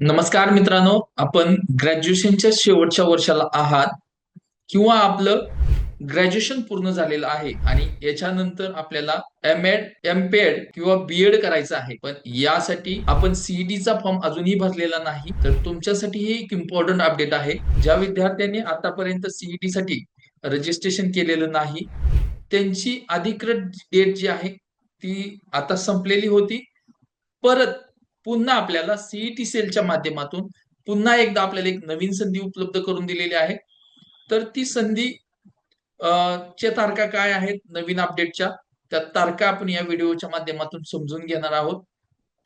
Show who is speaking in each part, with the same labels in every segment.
Speaker 1: नमस्कार मित्रांनो आपण ग्रॅज्युएशनच्या शेवटच्या वर्षाला आहात किंवा आपलं ग्रॅज्युएशन पूर्ण झालेलं आहे आणि याच्यानंतर आपल्याला M Ed M P Ed किंवा बीएड करायचं आहे. पण यासाठी आपण सीईटीचा फॉर्म अजूनही भरलेला नाही. तर तुमच्यासाठी हे एक इम्पॉर्टंट अपडेट आहे. ज्या विद्यार्थ्यांनी आतापर्यंत सीईटी साठी रजिस्ट्रेशन केलेलं नाही त्यांची अधिकृत डेट जी आहे ती आता संपलेली होती. परत पुन्हा आपल्याला सीईटी सेलच्या माध्यमातून पुन्हा एकदा आपल्याला एक नवीन संधी उपलब्ध करून दिलेली आहे. तर ती संधी चे च्या तारखा काय आहेत? नवीन अपडेटच्या त्या तारखा आपण या व्हिडिओच्या माध्यमातून समजून घेणार आहोत.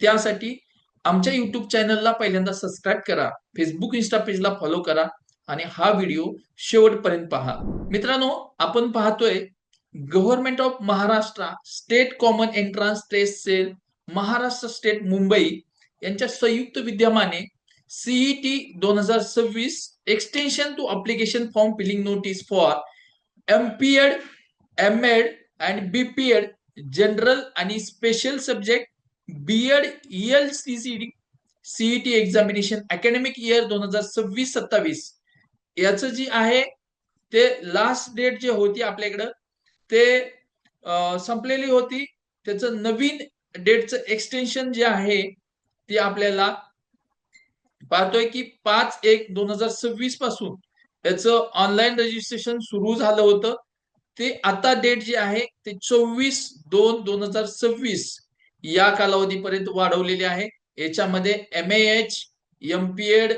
Speaker 1: त्यासाठी आमच्या युट्यूब चॅनलला पहिल्यांदा सबस्क्राईब करा. फेसबुक इन्स्टा पेजला फॉलो करा आणि हा व्हिडिओ शेवटपर्यंत पहा. मित्रांनो आपण पाहतोय government of Maharashtra state common entrance test cell Maharashtra state Mumbai यांच्या संयुक्त विद्यमाने सीईटी दोन हजार सव्वीस extension to application form filling notice for M P Ed M Ed and B P Ed general आणि special subject B Ed L C C D CET examination academic year दोन हजार सव्वीस सत्तावीस. याचं जी आहे ते लास्ट डेट जे होती आपल्याकडं ते संपलेली होती. त्याचं नवीन डेटचं एक्सटेन्शन जे आहे ते आपल्याला पाहतोय की पाच एक दोन हजार सव्वीसपासून याचं ऑनलाईन रजिस्ट्रेशन सुरू झालं होतं. ते आता डेट जी आहे ते चोवीस दोन दोन हजार सव्वीस या कालावधीपर्यंत वाढवलेली आहे. याच्यामध्ये M H M P Ed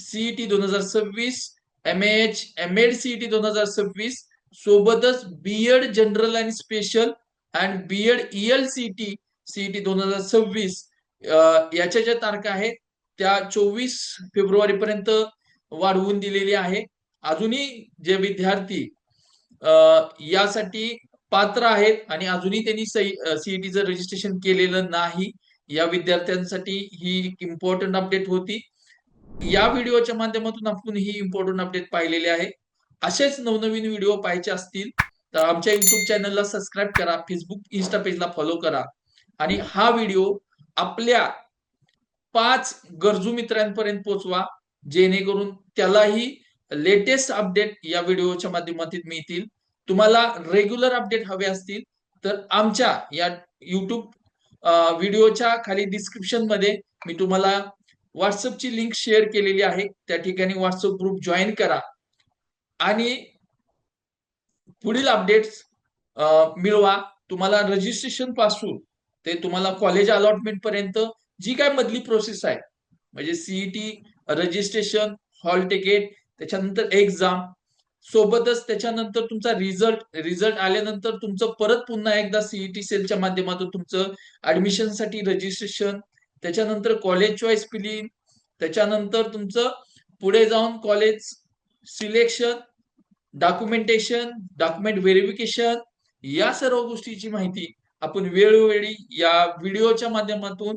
Speaker 1: CET दोन हजार सव्वीस M H M Ed CET दोन हजार सव्वीस सोबतच B Ed general and special and B Ed L CET CET दोन हजार सव्वीस. याच्या ज्या तारखा आहेत त्या चोवीस फेब्रुवारी पर्यंत वाढवून दिलेली आहे. अजूनही जे विद्यार्थी यासाठी पात्र आहेत आणि अजूनही त्यांनी सीईटीचं रजिस्ट्रेशन केलेलं नाही या विद्यार्थ्यांसाठी ही इम्पॉर्टंट अपडेट होती. या व्हिडिओच्या माध्यमातून आपण ही इम्पॉर्टंट अपडेट पाहिलेली आहे. असेच नवनवीन व्हिडिओ पाहायचे असतील तर आमच्या युट्यूब चॅनलला सबस्क्राईब करा फेसबुक इन्स्टा पेजला फॉलो करा. आणि हा व्हिडिओ आपल्या पाच गरजू मित्रांपर्यंत पोहोचवा जेणेकरून त्यालाही लेटेस्ट अपडेट या व्हिडिओच्या माध्यमातून मिळतील. तुम्हाला रेग्युलर अपडेट हवे असतील तर आमच्या या युट्यूब व्हिडिओच्या खाली डिस्क्रिप्शनमध्ये मी तुम्हाला व्हॉट्सअपची लिंक शेअर केलेली आहे. त्या ठिकाणी व्हॉट्सअप ग्रुप जॉईन करा. आणि पुढील अपडेट्स मिळवा. तुम्हाला रजिस्ट्रेशनपासून ते तुम्हाला कॉलेज अलॉटमेंट पर्यंत जी काय मधली प्रोसेस आहे. म्हणजे सीईटी रजिस्ट्रेशन हॉल तिकीट त्याच्यानंतर एक्झाम सोबतच त्याच्यानंतर तुमचा रिझल्ट रिझल्ट आल्यानंतर तुमचं परत पुन्हा एकदा सीईटी सेलच्या माध्यमातून तुमचं ऍडमिशनसाठी रजिस्ट्रेशन त्याच्यानंतर कॉलेज चॉईस फिलिंग त्याच्यानंतर तुमचं पुढे जाऊन college selection documentation document verification या सर्व गोष्टीची माहिती आपण वेळोवेळी या व्हिडिओच्या माध्यमातून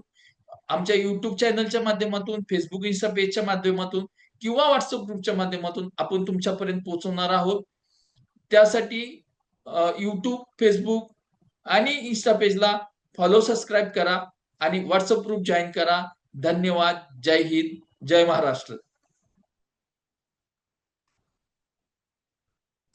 Speaker 1: आमच्या युट्यूब चॅनलच्या माध्यमातून फेसबुक इन्स्टा पेजच्या माध्यमातून किंवा व्हॉट्सअप ग्रुपच्या माध्यमातून आपण तुमच्यापर्यंत पोहोचवणार आहोत. त्यासाठी युट्यूब फेसबुक आणि इन्स्टा पेजला फॉलो सबस्क्राईब करा आणि व्हॉट्सअप ग्रुप जॉईन करा. धन्यवाद. जय हिंद. जय महाराष्ट्र.